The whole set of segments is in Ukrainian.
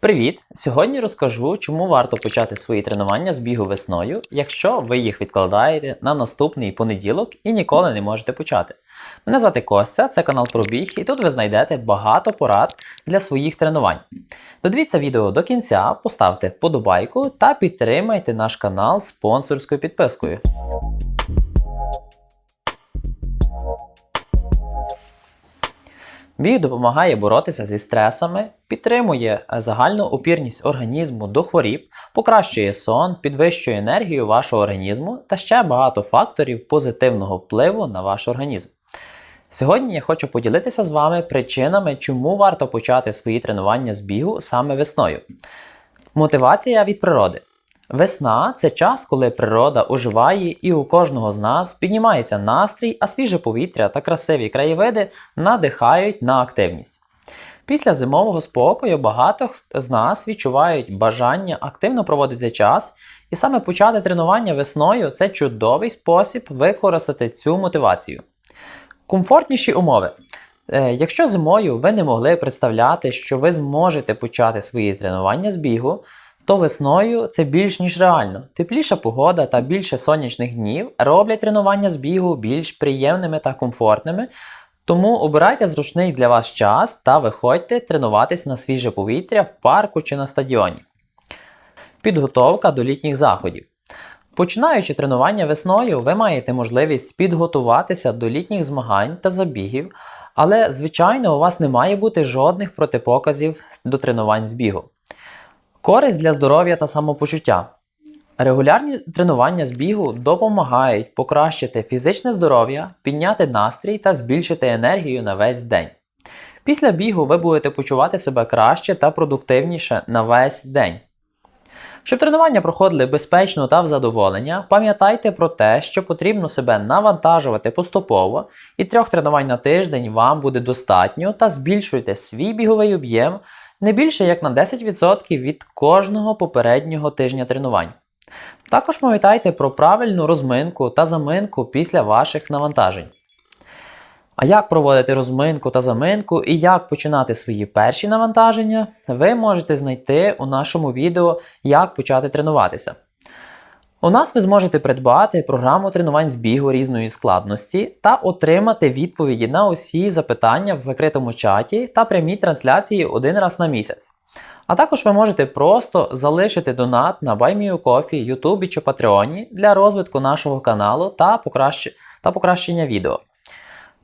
Привіт! Сьогодні розкажу, чому варто почати свої тренування з бігу весною, якщо ви їх відкладаєте на наступний понеділок і ніколи не можете почати. Мене звати Костя, це канал про біг, і тут ви знайдете багато порад для своїх тренувань. Додивіться відео до кінця, поставте вподобайку та підтримайте наш канал спонсорською підпискою. Біг допомагає боротися зі стресами, підтримує загальну опірність організму до хворіб, покращує сон, підвищує енергію вашого організму та ще багато факторів позитивного впливу на ваш організм. Сьогодні я хочу поділитися з вами причинами, чому варто почати свої тренування з бігу саме весною. Мотивація від природи. Весна це час, коли природа оживає і у кожного з нас піднімається настрій, а свіже повітря та красиві краєвиди надихають на активність. Після зимового спокою багато з нас відчувають бажання активно проводити час, і саме почати тренування весною це чудовий спосіб використати цю мотивацію. Комфортніші умови. Е, Якщо зимою ви не могли представляти, що ви зможете почати свої тренування з бігу, то весною це більш ніж реально. Тепліша погода та більше сонячних днів роблять тренування з бігу більш приємними та комфортними. Тому обирайте зручний для вас час та виходьте тренуватись на свіже повітря в парку чи на стадіоні. Підготовка до літніх заходів. Починаючи тренування весною, ви маєте можливість підготуватися до літніх змагань та забігів, але, звичайно, у вас не має бути жодних протипоказів до тренувань з бігу. Користь для здоров'я та самопочуття. Регулярні тренування з бігу допомагають покращити фізичне здоров'я, підняти настрій та збільшити енергію на весь день. Після бігу ви будете почувати себе краще та продуктивніше на весь день. Щоб тренування проходили безпечно та в задоволення, пам'ятайте про те, що потрібно себе навантажувати поступово, і трьох тренувань на тиждень вам буде достатньо та збільшуйте свій біговий об'єм не більше як на 10% від кожного попереднього тижня тренувань. Також пам'ятайте про правильну розминку та заминку після ваших навантажень. А як проводити розминку та заминку і як починати свої перші навантаження, ви можете знайти у нашому відео, як почати тренуватися. У нас ви зможете придбати програму тренувань з бігу різної складності та отримати відповіді на усі запитання в закритому чаті та прямій трансляції один раз на місяць. А також ви можете просто залишити донат на BuyMeACoffee, Ютубі чи Патреоні для розвитку нашого каналу та покращення відео.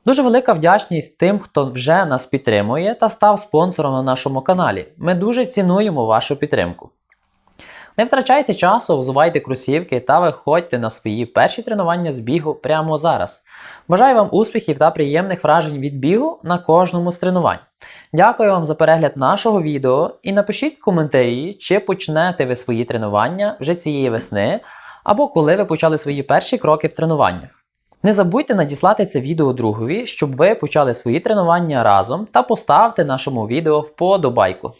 Дуже велика вдячність тим, хто вже нас підтримує та став спонсором на нашому каналі. Ми дуже цінуємо вашу підтримку. Не втрачайте часу, взувайте кросівки та виходьте на свої перші тренування з бігу прямо зараз. Бажаю вам успіхів та приємних вражень від бігу на кожному з тренувань. Дякую вам за перегляд нашого відео і напишіть в коментарі, чи почнете ви свої тренування вже цієї весни, або коли ви почали свої перші кроки в тренуваннях. Не забудьте надіслати це відео другові, щоб ви почали свої тренування разом та поставте нашому відео вподобайку.